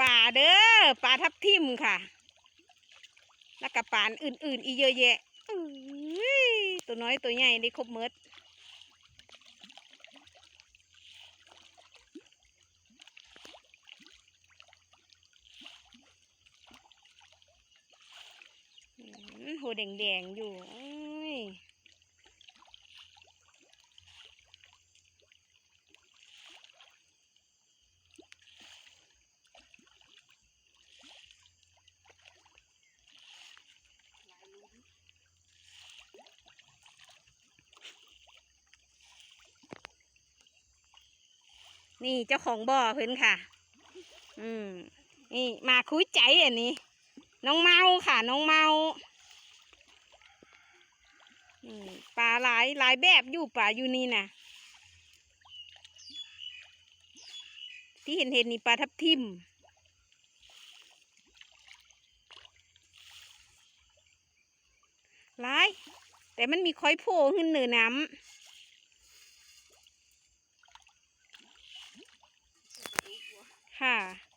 ปลาเด้อปลาทับทิมค่ะ แล้วก็ปลาอื่น ๆ อีกเยอะแยะตัวน้อยตัวใหญ่ได้ครบเมดอืมโหแดงๆอยู่ นี่เจ้าของบ่อเพิ่นค่ะ อืมนี่มาคุยใจอันนี้ น้องเมาค่ะ น้องเมาอืมปลาหลายหลายแบบอยู่ป่าอยู่นี่นะที่เห็นเห็นนี่ปลาทับทิมหลาย แต่มันมีคอยโผล่ขึ้นเหนือน้ำ ค่ะ